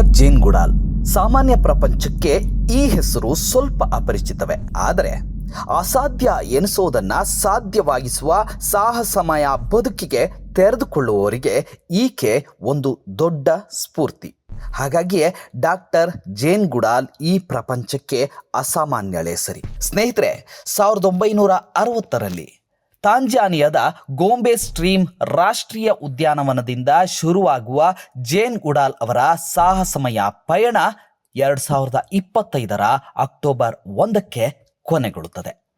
Doctor ಜೇನ್ ಗುಡಾಲ್ ಸಾಮಾನ್ಯ ಪ್ರಪಂಚಕ್ಕೆ ಈ ಹೆಸರು ಸ್ವಲ್ಪ ಅಪರಿಚಿತವೇ. ಆದರೆ ಅಸಾಧ್ಯ ಎನಿಸೋದನ್ನ ಸಾಧ್ಯವಾಗಿಸುವ ಸಾಹಸಮಯ ಬದುಕಿಗೆ ತೆರೆದುಕೊಳ್ಳುವವರಿಗೆ ಈಕೆ ಒಂದು ದೊಡ್ಡ ಸ್ಫೂರ್ತಿ. ಹಾಗಾಗಿಯೇ ಡಾಕ್ಟರ್ ಜೇನ್ ಗುಡಾಲ್ ಈ ಪ್ರಪಂಚಕ್ಕೆ ಅಸಾಮಾನ್ಯಳೇ ಸರಿ ಸ್ನೇಹಿತರೆ, ಸಾವಿರದ ಒಂಬೈನೂರ ಅರವತ್ತರಲ್ಲಿ ತಾಂಜಾನಿಯಾದ ಗೋಂಬೆ ಸ್ಟ್ರೀಮ್ ರಾಷ್ಟ್ರೀಯ ಉದ್ಯಾನವನದಿಂದ ಶುರುವಾಗುವ ಜೇನ್ ಗುಡಾಲ್ ಅವರ ಸಾಹಸಮಯ ಪಯಣ ಎರಡು ಸಾವಿರದ ಇಪ್ಪತ್ತೈದರ ಅಕ್ಟೋಬರ್ ಒಂದಕ್ಕೆ ಕೊನೆಗೊಳ್ಳುತ್ತದೆ.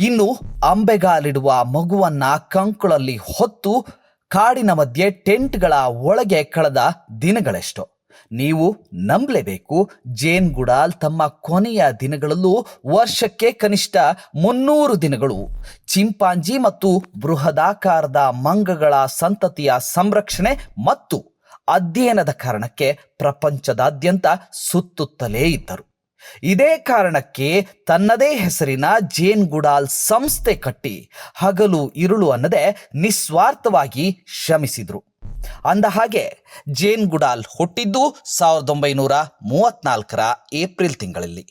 ಇನ್ನು ಅಂಬೆಗಾಲಿಡುವ ಮಗುವನ್ನ ಕಂಕುಳಲ್ಲಿ ಹೊತ್ತು ಕಾಡಿನ ಮಧ್ಯೆ ಟೆಂಟ್ಗಳ ಒಳಗೆ ಕಳೆದ ದಿನಗಳೆಷ್ಟು. ನೀವು ನಂಬಲೇಬೇಕು. ಜೇನ್ ಗುಡಾಲ್ ತಮ್ಮ ಕೊನೆಯ ದಿನಗಳಲ್ಲೂ ವರ್ಷಕ್ಕೆ ಕನಿಷ್ಠ ಮುನ್ನೂರು ದಿನಗಳು. ಚಿಂಪಾಂಜಿ ಮತ್ತು ಬೃಹದಾಕಾರದ ಮಂಗಗಳ ಸಂತತಿಯ ಸಂರಕ್ಷಣೆ ಮತ್ತು ಅಧ್ಯಯನದ ಕಾರಣಕ್ಕೆ ಪ್ರಪಂಚದಾದ್ಯಂತ ಸುತ್ತುತ್ತಲೇ ಇದ್ದರು. ಇದೇ ಕಾರಣಕ್ಕೆ ತನ್ನದೇ ಹೆಸರಿನ ಜೇನ್ ಗುಡಾಲ್ ಸಂಸ್ಥೆ ಕಟ್ಟಿ ಹಗಲು, ಇರುಳು ಅನ್ನದೆ ನಿಸ್ವಾರ್ಥವಾಗಿ ಶ್ರಮಿಸಿದ್ರು. ಅಂದ ಹಾಗೆ ಜೇನ್ ಗುಡಾಲ್ ಹುಟ್ಟಿದ್ದು ಸಾವಿರದ ಒಂಬೈನೂರ ಮೂವತ್ನಾಲ್ಕರ ಏಪ್ರಿಲ್ ತಿಂಗಳಲ್ಲಿ.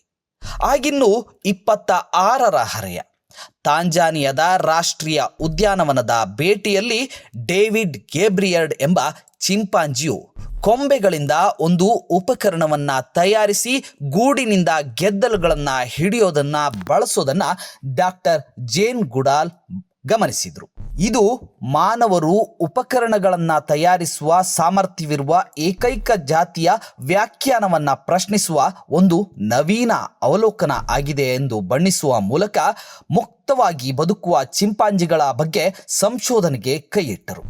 ಆಗಿನ್ನು ಇಪ್ಪತ್ತ ಆರರ ಹರೆಯ ತಾಂಜಾನಿಯಾದ ರಾಷ್ಟ್ರೀಯ ಉದ್ಯಾನವನದ ಭೇಟಿಯಲ್ಲಿ ಡೇವಿಡ್ ಗೇಬ್ರಿಯರ್ಡ್ ಎಂಬ ಚಿಂಪಾಂಜಿಯು ಕೊಂಬೆಗಳಿಂದ ಒಂದು ಉಪಕರಣವನ್ನ ತಯಾರಿಸಿ ಗೂಡಿನಿಂದ ಗೆದ್ದಲುಗಳನ್ನು ಹಿಡಿಯೋದನ್ನ ಬಳಸೋದನ್ನ ಡಾಕ್ಟರ್ ಜೇನ್ ಗುಡಾಲ್ ಗಮನಿಸಿದ್ರು. ಇದು ಮಾನವರು ಉಪಕರಣಗಳನ್ನು ತಯಾರಿಸುವ ಸಾಮರ್ಥ್ಯವಿರುವ ಏಕೈಕ ಜಾತಿಯ ವ್ಯಾಖ್ಯಾನವನ್ನ ಪ್ರಶ್ನಿಸುವ ಒಂದು ನವೀನ ಅವಲೋಕನ ಆಗಿದೆ ಎಂದು ಬಣ್ಣಿಸುವ ಮೂಲಕ ಮುಕ್ತವಾಗಿ ಬದುಕುವ ಚಿಂಪಾಂಜಿಗಳ ಬಗ್ಗೆ ಸಂಶೋಧನೆಗೆ ಕೈಯಿಟ್ಟರು.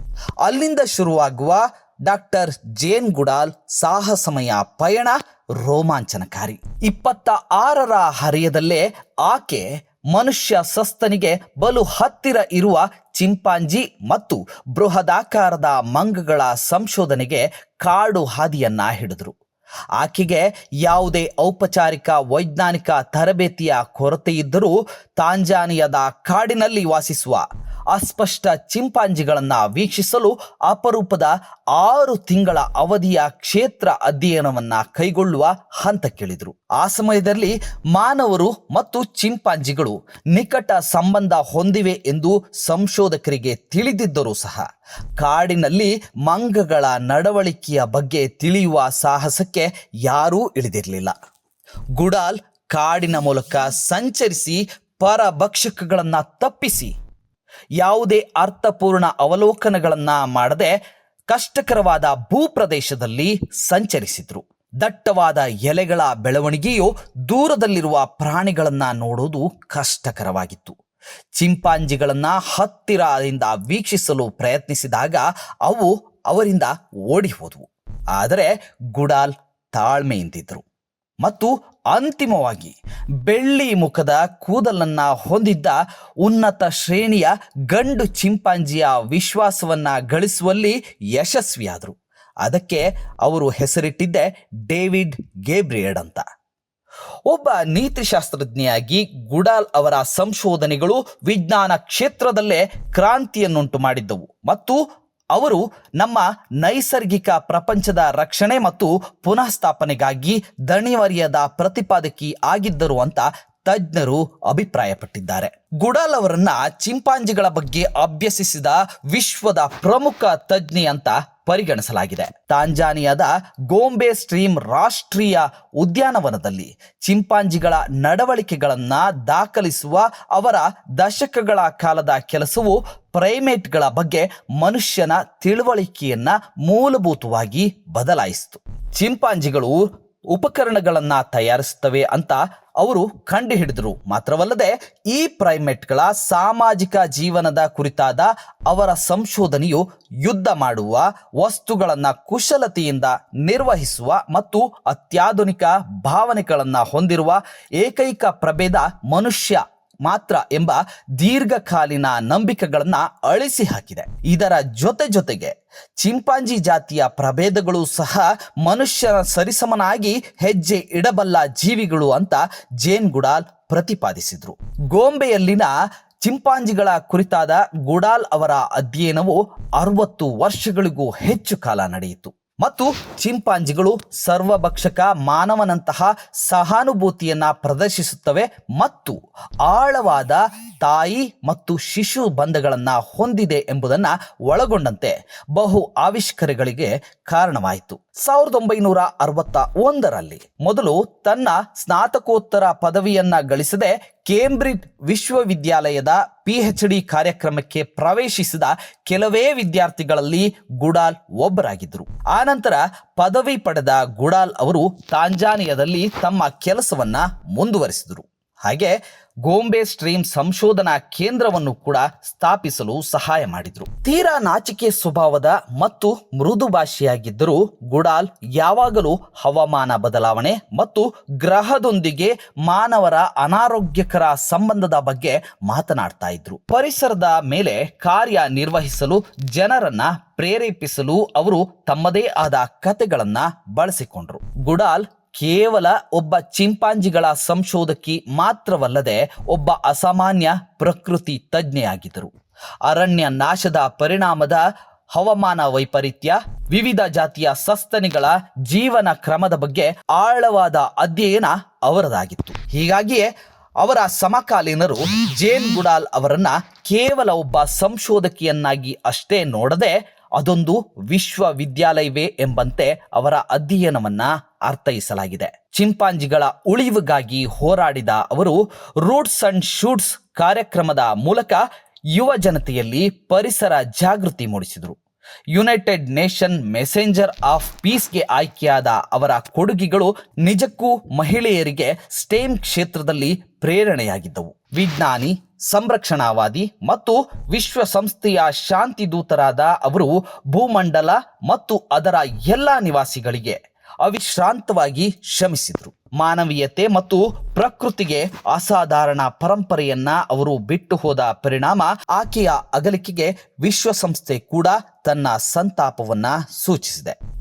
ಅಲ್ಲಿಂದ ಶುರುವಾಗುವ ಡಾಕ್ಟರ್ ಜೇನ್ ಗುಡಾಲ್ ಸಾಹಸಮಯ ಪಯಣ ರೋಮಾಂಚನಕಾರಿ. ಇಪ್ಪತ್ತ ಆರರ ಹರೆಯದಲ್ಲೇ ಆಕೆ ಮನುಷ್ಯ ಸಸ್ತನಿಗೆ ಬಲು ಹತ್ತಿರ ಇರುವ ಚಿಂಪಾಂಜಿ ಮತ್ತು ಬೃಹದಾಕಾರದ ಮಂಗಗಳ ಸಂಶೋಧನೆಗೆ ಕಾಡು ಹಾದಿಯನ್ನ ಹಿಡಿದರು. ಆಕೆಗೆ ಯಾವುದೇ ಔಪಚಾರಿಕ ವೈಜ್ಞಾನಿಕ ತರಬೇತಿಯ ಕೊರತೆಯಿದ್ದರೂ ತಾಂಜಾನಿಯದ ಕಾಡಿನಲ್ಲಿ ವಾಸಿಸುವ ಅಸ್ಪಷ್ಟ ಚಿಂಪಾಂಜಿಗಳನ್ನು ವೀಕ್ಷಿಸಲು ಅಪರೂಪದ ಆರು ತಿಂಗಳ ಅವಧಿಯ ಕ್ಷೇತ್ರ ಅಧ್ಯಯನವನ್ನು ಕೈಗೊಳ್ಳುವ ಹಂತಕ್ಕಿಳಿದ್ರು ಆ ಸಮಯದಲ್ಲಿ ಮಾನವರು ಮತ್ತು ಚಿಂಪಾಂಜಿಗಳು ನಿಕಟ ಸಂಬಂಧ ಹೊಂದಿವೆ ಎಂದು ಸಂಶೋಧಕರಿಗೆ ತಿಳಿದಿದ್ದರೂ ಸಹ ಕಾಡಿನಲ್ಲಿ ಮಂಗಗಳ ನಡವಳಿಕೆಯ ಬಗ್ಗೆ ತಿಳಿಯುವ ಸಾಹಸಕ್ಕೆ ಯಾರೂ ಇಳಿದಿರಲಿಲ್ಲ. ಗುಡಾಲ್ ಕಾಡಿನ ಮೂಲಕ ಸಂಚರಿಸಿ ಪರಭಕ್ಷಕಗಳನ್ನು ತಪ್ಪಿಸಿ ಯಾವುದೇ ಅರ್ಥಪೂರ್ಣ ಅವಲೋಕನಗಳನ್ನು ಮಾಡದೆ ಕಷ್ಟಕರವಾದ ಭೂಪ್ರದೇಶದಲ್ಲಿ ಸಂಚರಿಸಿದ್ರು. ದಟ್ಟವಾದ ಎಲೆಗಳ ಬೆಳವಣಿಗೆಯು ದೂರದಲ್ಲಿರುವ ಪ್ರಾಣಿಗಳನ್ನು ನೋಡುವುದು ಕಷ್ಟಕರವಾಗಿತ್ತು. ಚಿಂಪಾಂಜಿಗಳನ್ನು ಹತ್ತಿರದಿಂದ ವೀಕ್ಷಿಸಲು ಪ್ರಯತ್ನಿಸಿದಾಗ ಅವು ಅವರಿಂದ ಓಡಿ ಹೋದವು ಆದರೆ ಗುಡಾಲ್ ತಾಳ್ಮೆಯಿಂದಿದ್ರು. ಮತ್ತು ಅಂತಿಮವಾಗಿ ಬೆಳ್ಳಿ ಮುಖದ ಕೂದಲನ್ನ ಹೊಂದಿದ್ದ ಉನ್ನತ ಶ್ರೇಣಿಯ ಗಂಡು ಚಿಂಪಾಂಜಿಯ ವಿಶ್ವಾಸವನ್ನ ಗಳಿಸುವಲ್ಲಿ ಯಶಸ್ವಿಯಾದರು. ಅದಕ್ಕೆ ಅವರು ಹೆಸರಿಟ್ಟಿದ್ದೆ ಡೇವಿಡ್ ಗೇಬ್ರಿಯಡ್ ಅಂತ. ಒಬ್ಬ ನೀತಿಶಾಸ್ತ್ರಜ್ಞೆಯಾಗಿ ಗುಡಾಲ್ ಅವರ ಸಂಶೋಧನೆಗಳು ವಿಜ್ಞಾನ ಕ್ಷೇತ್ರದಲ್ಲೇ ಕ್ರಾಂತಿಯನ್ನುಂಟು ಮಾಡಿದ್ದವು ಮತ್ತು ಅವರು ನಮ್ಮ ನೈಸರ್ಗಿಕ ಪ್ರಪಂಚದ ರಕ್ಷಣೆ ಮತ್ತು ಪುನಃಸ್ಥಾಪನೆಗಾಗಿ ದಣಿವರಿಯದ ಪ್ರತಿಪಾದಕಿ ಆಗಿದ್ದರು ಅಂತ ತಜ್ಞರು ಅಭಿಪ್ರಾಯಪಟ್ಟಿದ್ದಾರೆ. ಗುಡಾಲ್ ಅವರನ್ನ ಚಿಂಪಾಂಜಿಗಳ ಬಗ್ಗೆ ಅಭ್ಯಸಿಸಿದ ವಿಶ್ವದ ಪ್ರಮುಖ ತಜ್ಞೆ ಅಂತ ಪರಿಗಣಿಸಲಾಗಿದೆ. ತಾಂಜಾನಿಯಾದ ಗೋಂಬೆ ಸ್ಟ್ರೀಮ್ ರಾಷ್ಟ್ರೀಯ ಉದ್ಯಾನವನದಲ್ಲಿ ಚಿಂಪಾಂಜಿಗಳ ನಡವಳಿಕೆಗಳನ್ನ ದಾಖಲಿಸುವ ಅವರ ದಶಕಗಳ ಕಾಲದ ಕೆಲಸವು ಪ್ರೈಮೇಟ್ಗಳ ಬಗ್ಗೆ ಮನುಷ್ಯನ ತಿಳುವಳಿಕೆಯನ್ನ ಮೂಲಭೂತವಾಗಿ ಬದಲಾಯಿಸಿತು. ಚಿಂಪಾಂಜಿಗಳು ಉಪಕರಣಗಳನ್ನು ತಯಾರಿಸುತ್ತವೆ ಅಂತ ಅವರು ಕಂಡುಹಿಡಿದರು ಮಾತ್ರವಲ್ಲದೆ, ಈ ಪ್ರೈಮೇಟ್ಗಳ ಸಾಮಾಜಿಕ ಜೀವನದ ಕುರಿತಾದ ಅವರ ಸಂಶೋಧನೆಯು ಯುದ್ಧ ಮಾಡುವ, ವಸ್ತುಗಳನ್ನು ಕುಶಲತೆಯಿಂದ ನಿರ್ವಹಿಸುವ ಮತ್ತು ಅತ್ಯಾಧುನಿಕ ಭಾವನೆಗಳನ್ನು ಹೊಂದಿರುವ ಏಕೈಕ ಪ್ರಭೇದ ಮನುಷ್ಯ ಮಾತ್ರ ಎಂಬ ದೀರ್ಘಕಾಲೀನ ನಂಬಿಕೆಗಳನ್ನು ಅಳಿಸಿ ಹಾಕಿದೆ. ಇದರ ಜೊತೆ ಜೊತೆಗೆ ಚಿಂಪಾಂಜಿ ಜಾತಿಯ ಪ್ರಭೇದಗಳು ಸಹ ಮನುಷ್ಯನ ಸರಿಸಮನಾಗಿ ಹೆಜ್ಜೆ ಇಡಬಲ್ಲ ಜೀವಿಗಳು ಅಂತ ಜೇನ್ ಗುಡಾಲ್ ಪ್ರತಿಪಾದಿಸಿದ್ರು. ಗೋಂಬೆಯಲ್ಲಿನ ಚಿಂಪಾಂಜಿಗಳ ಕುರಿತಾದ ಗುಡಾಲ್ ಅವರ ಅಧ್ಯಯನವು ಅರವತ್ತು ವರ್ಷಗಳಿಗೂ ಹೆಚ್ಚು ಕಾಲ ನಡೆಯಿತು. ಮತ್ತು ಚಿಂಪಾಂಜಿಗಳು ಸರ್ವಭಕ್ಷಕ ಮಾನವನಂತಹ ಸಹಾನುಭೂತಿಯನ್ನು ಪ್ರದರ್ಶಿಸುತ್ತವೆ ಮತ್ತು ಆಳವಾದ ತಾಯಿ ಮತ್ತು ಶಿಶು ಬಂಧಗಳನ್ನು ಹೊಂದಿದೆ ಎಂಬುದನ್ನ ಒಳಗೊಂಡಂತೆ ಬಹು ಆವಿಷ್ಕಾರಗಳಿಗೆ ಕಾರಣವಾಯಿತು. ಸಾವಿರದ ಒಂಬೈನೂರ ಅರವತ್ತ ಒಂದರಲ್ಲಿ ಮೊದಲು ತನ್ನ ಸ್ನಾತಕೋತ್ತರ ಪದವಿಯನ್ನ ಗಳಿಸದೆ ಕೇಂಬ್ರಿಡ್ಜ್ ವಿಶ್ವವಿದ್ಯಾಲಯದ ಪಿಎಚ್ ಡಿ ಕಾರ್ಯಕ್ರಮಕ್ಕೆ ಪ್ರವೇಶಿಸಿದ ಕೆಲವೇ ವಿದ್ಯಾರ್ಥಿಗಳಲ್ಲಿ ಗುಡಾಲ್ ಒಬ್ಬರಾಗಿದ್ದರು. ಆನಂತರ ಪದವಿ ಪಡೆದ ಗುಡಾಲ್ ಅವರು ತಾಂಜಾನಿಯಾದಲ್ಲಿ ತಮ್ಮ ಕೆಲಸವನ್ನ ಮುಂದುವರಿಸಿದರು. ಹಾಗೆ ಗೋಂಬೆ ಸ್ಟ್ರೀಮ್ ಸಂಶೋಧನಾ ಕೇಂದ್ರವನ್ನು ಕೂಡ ಸ್ಥಾಪಿಸಲು ಸಹಾಯ ಮಾಡಿದ್ರು. ತೀರಾ ನಾಚಿಕೆ ಸ್ವಭಾವದ ಮತ್ತು ಮೃದು ಭಾಷೆಯಾಗಿದ್ದರೂ ಗುಡಾಲ್ ಯಾವಾಗಲೂ ಹವಾಮಾನ ಬದಲಾವಣೆ ಮತ್ತು ಗ್ರಹದೊಂದಿಗೆ ಮಾನವರ ಅನಾರೋಗ್ಯಕರ ಸಂಬಂಧದ ಬಗ್ಗೆ ಮಾತನಾಡ್ತಾ ಇದ್ರು. ಪರಿಸರದ ಮೇಲೆ ಕಾರ್ಯ ನಿರ್ವಹಿಸಲು ಜನರನ್ನ ಪ್ರೇರೇಪಿಸಲು ಅವರು ತಮ್ಮದೇ ಆದ ಕತೆಗಳನ್ನ ಬಳಸಿಕೊಂಡ್ರು. ಗುಡಾಲ್ ಕೇವಲ ಒಬ್ಬ ಚಿಂಪಾಂಜಿಗಳ ಸಂಶೋಧಕಿ ಮಾತ್ರವಲ್ಲದೆ ಒಬ್ಬ ಅಸಾಮಾನ್ಯ ಪ್ರಕೃತಿ ತಜ್ಞೆಯಾಗಿದ್ದರು. ಅರಣ್ಯ ನಾಶದ ಪರಿಣಾಮದ ಹವಾಮಾನ ವೈಪರೀತ್ಯ, ವಿವಿಧ ಜಾತಿಯ ಸಸ್ತನಿಗಳ ಜೀವನ ಕ್ರಮದ ಬಗ್ಗೆ ಆಳವಾದ ಅಧ್ಯಯನ ಅವರದಾಗಿತ್ತು. ಹೀಗಾಗಿಯೇ ಅವರ ಸಮಕಾಲೀನರು ಜೇನ್ ಗುಡಾಲ್ ಅವರನ್ನ ಕೇವಲ ಒಬ್ಬ ಸಂಶೋಧಕಿಯನ್ನಾಗಿ ಅಷ್ಟೇ ನೋಡದೆ ಅದೊಂದು ವಿಶ್ವವಿದ್ಯಾಲಯವೇ ಎಂಬಂತೆ ಅವರ ಅಧ್ಯಯನವನ್ನ ಅರ್ಥೈಸಲಾಗಿದೆ. ಚಿಂಪಾಂಜಿಗಳ ಉಳಿವಿಗಾಗಿ ಹೋರಾಡಿದ ಅವರು ರೂಟ್ಸ್ ಅಂಡ್ ಶೂಟ್ಸ್ ಕಾರ್ಯಕ್ರಮದ ಮೂಲಕ ಯುವ ಜನತೆಯಲ್ಲಿ ಪರಿಸರ ಜಾಗೃತಿ ಮೂಡಿಸಿದರು. ಯುನೈಟೆಡ್ ನೇಷನ್ ಮೆಸೆಂಜರ್ ಆಫ್ ಪೀಸ್ಗೆ ಆಯ್ಕೆಯಾದ ಅವರ ಕೊಡುಗೆಗಳು ನಿಜಕ್ಕೂ ಮಹಿಳೆಯರಿಗೆ ಸ್ಟೇಮ್ ಕ್ಷೇತ್ರದಲ್ಲಿ ಪ್ರೇರಣೆಯಾಗಿದ್ದವು. ವಿಜ್ಞಾನಿ ಸಂರಕ್ಷಣಾವಾದಿ ಮತ್ತು ವಿಶ್ವಸಂಸ್ಥೆಯ ಶಾಂತಿ ದೂತರಾದ ಅವರು ಭೂಮಂಡಲ ಮತ್ತು ಅದರ ಎಲ್ಲ ನಿವಾಸಿಗಳಿಗೆ ಅವಿಶ್ರಾಂತವಾಗಿ ಶ್ರಮಿಸಿದರು. ಮಾನವೀಯತೆ ಮತ್ತು ಪ್ರಕೃತಿಗೆ ಅಸಾಧಾರಣ ಪರಂಪರೆಯನ್ನ ಅವರು ಬಿಟ್ಟು ಹೋದ ಪರಿಣಾಮ ಆಕೆಯ ಅಗಲಿಕೆಗೆ ವಿಶ್ವಸಂಸ್ಥೆ ಕೂಡ ತನ್ನ ಸಂತಾಪವನ್ನ ಸೂಚಿಸಿದೆ.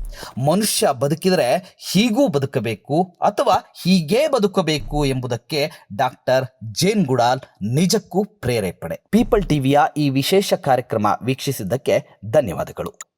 ಮನುಷ್ಯ ಬದುಕಿದರೆ ಹೀಗೂ ಬದುಕಬೇಕು ಅಥವಾ ಹೀಗೇ ಬದುಕಬೇಕು ಎಂಬುದಕ್ಕೆ ಡಾಕ್ಟರ್ ಜೇನ್ ಗುಡಾಲ್ ನಿಜಕ್ಕೂ ಪ್ರೇರೇಪಣೆ. ಪೀಪಲ್ ಟಿವಿಯ ಈ ವಿಶೇಷ ಕಾರ್ಯಕ್ರಮ ವೀಕ್ಷಿಸಿದ್ದಕ್ಕೆ ಧನ್ಯವಾದಗಳು.